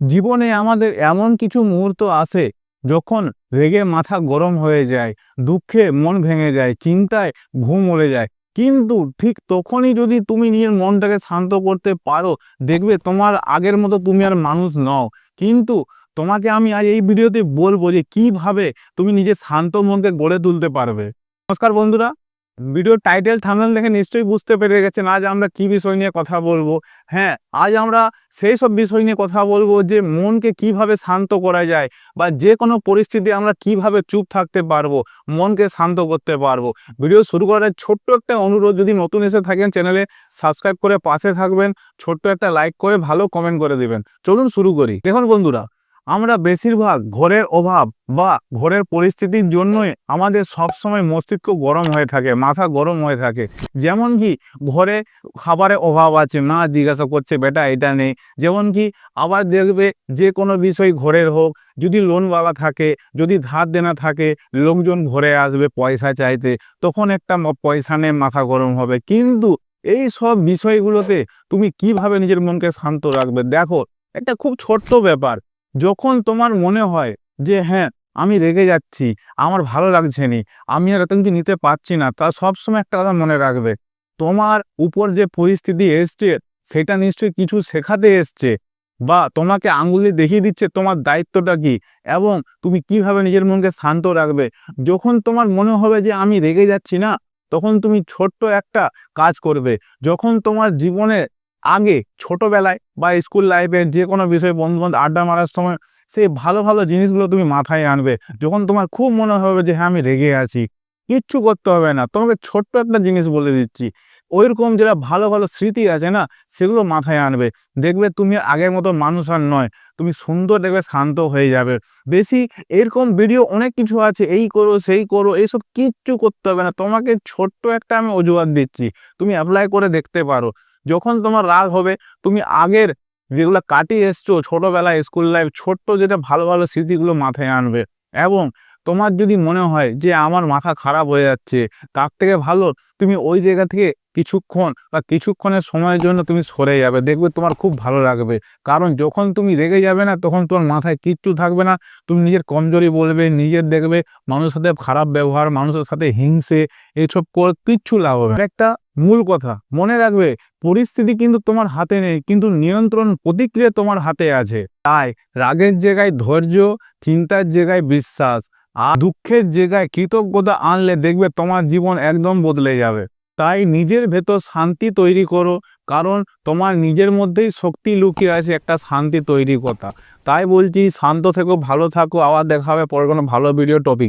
জীবনে আমাদের এমন কিছু মুহূর্ত আসে যখন রেগে মাথা গরম হয়ে যায়, দুঃখে মন ভেঙে যায়, চিন্তায় ঘুম উড়ে যায়। কিন্তু ঠিক তখনই যদি তুমি নিজের মনটাকে শান্ত করতে পারো, দেখবে তোমার আগের মতো তুমি আর মানুষ নও। কিন্তু তোমাকে আমি আজ এই ভিডিওতে বলব যে কীভাবে তুমি নিজের শান্ত মনকে গড়ে তুলতে পারবে। নমস্কার বন্ধুরা ভিডিওর টাইটেল, থামনেল দেখে নিশ্চয়ই বুঝতে পেরে গেছেন আজ আমরা কি বিষয় নিয়ে কথা বলব। হ্যাঁ আজ আমরা সেই সব বিষয় নিয়ে কথা বলব যে মনকে কীভাবে শান্ত করা যায় বা যে কোনো পরিস্থিতি আমরা কীভাবে চুপ থাকতে পারব, মনকে শান্ত করতে পারব। ভিডিও শুরু করার ছোট্ট একটা অনুরোধ, যদি নতুন এসে থাকেন চ্যানেলে সাবস্ক্রাইব করে পাশে থাকবেন, ছোট্ট একটা লাইক করে ভালো কমেন্ট করে দেবেন। চলুন শুরু করি। দেখুন বন্ধুরা আমরা বেশিরভাগ ঘরের অভাব বা ঘরের পরিস্থিতির জন্যই আমাদের সবসময় মস্তিষ্ক গরম হয়ে থাকে, মাথা গরম হয়ে থাকে। যেমন কি ঘরে খাবারের অভাব আছে না জিজ্ঞাসা করছে, বেটা, এটা নেই। যেমন কি আবার দেখবে যে কোনো বিষয় ঘরের হোক, যদি লোনওয়ালা থাকে, যদি ধার দেনা থাকে, লোকজন ঘরে আসবে পয়সা চাইতে, তখন একটা পয়সা নিয়ে মাথা গরম হবে। কিন্তু এই সব বিষয়গুলোতে তুমি কীভাবে নিজের মনকে শান্ত রাখবে? দেখো, একটা খুব ছোট্ট ব্যাপার। যখন তোমার মনে হয় যে হ্যাঁ আমি রেগে যাচ্ছি, আমার ভালো লাগছে নি, আমি আর এত কিছু নিতে পারছি না তা সবসময় একটা কথা মনে রাখবে। তোমার উপর যে পরিস্থিতি এসছে, সেটা নিশ্চয়ই কিছু শেখাতে এসছে বা তোমাকে আঙুলে দেখিয়ে দিচ্ছে তোমার দায়িত্বটা কি এবং তুমি কীভাবে নিজের মনকে শান্ত রাখবে। যখন তোমার মনে হবে যে, আমি রেগে যাচ্ছি না তখন তুমি ছোট্ট একটা কাজ করবে। যখন তোমার জীবনে আগে ছোটবেলায় বা স্কুল লাইফে যে কোনো বিষয়ে বন্ধু বান্ধব আড্ডা মারার সময় সেই ভালো ভালো জিনিসগুলো তুমি মাথায় আনবে। যখন তোমার খুব মনে হবে যে হ্যাঁ আমি রেগে আছি, কিচ্ছু করতে হবে না। তোমাকে ছোট্ট একটা জিনিস বলে দিচ্ছি। ওইরকম যেটা ভালো ভালো স্মৃতি আছে না, সেগুলো মাথায় আনবে। দেখবে তুমি আগের মতো মানুষ আর নয়। তুমি সুন্দর, দেখবে শান্ত হয়ে যাবে। বেশি এরকম ভিডিও অনেক কিছু আছে, এই করো, সেই করো এইসব কিচ্ছু করতে হবে না। তোমাকে ছোট্ট একটা আমি অজুহাত দিচ্ছি। তুমি অ্যাপ্লাই করে দেখতে পারো। যখন তোমার রাগ হবে, তুমি আগের যেগুলো কাটিয়ে এসছো ছোটোবেলায় স্কুল লাইফ ছোট্ট যেটা ভালো ভালো স্মৃতিগুলো মাথায় আনবে। এবং তোমার যদি মনে হয় যে আমার মাথা খারাপ হয়ে যাচ্ছে, তার থেকে ভালো তুমি ওই জায়গা থেকে কিছুক্ষণ বা কিছুক্ষণের সময়ের জন্য তুমি সরে যাবে। দেখবে তোমার খুব ভালো লাগবে। কারণ যখন তুমি রেগে যাবে না, তখন তোমার মাথায় কিচ্ছু থাকবে না। তুমি নিজের কমজোরি বলবে, নিজের দেখবে মানুষের সাথে খারাপ ব্যবহার, মানুষের সাথে হিংসে এইসব করে কিচ্ছু লাভ হবে একটা মূল কথা, মনে রাখবে, পরিস্থিতি কিন্তু তোমার হাতে নেই, কিন্তু নিয়ন্ত্রণ প্রতিক্রিয়া তোমার হাতে আছে। তাই রাগের জায়গায় ধৈর্য, চিন্তার জায়গায় বিশ্বাস। আর দুঃখের জায়গায় কৃতজ্ঞতা আনলে দেখবে তোমার জীবন একদম বদলে যাবে। তাই নিজের ভেতর শান্তি তৈরি করো, কারণ তোমার নিজের মধ্যেই শক্তি লুকিয়ে আছে একটা শান্তি তৈরি কথা। তাই বলছি, শান্ত থেকো, ভালো থাকো, আবার দেখা হবে পরে কোনো ভালো ভিডিও টপিক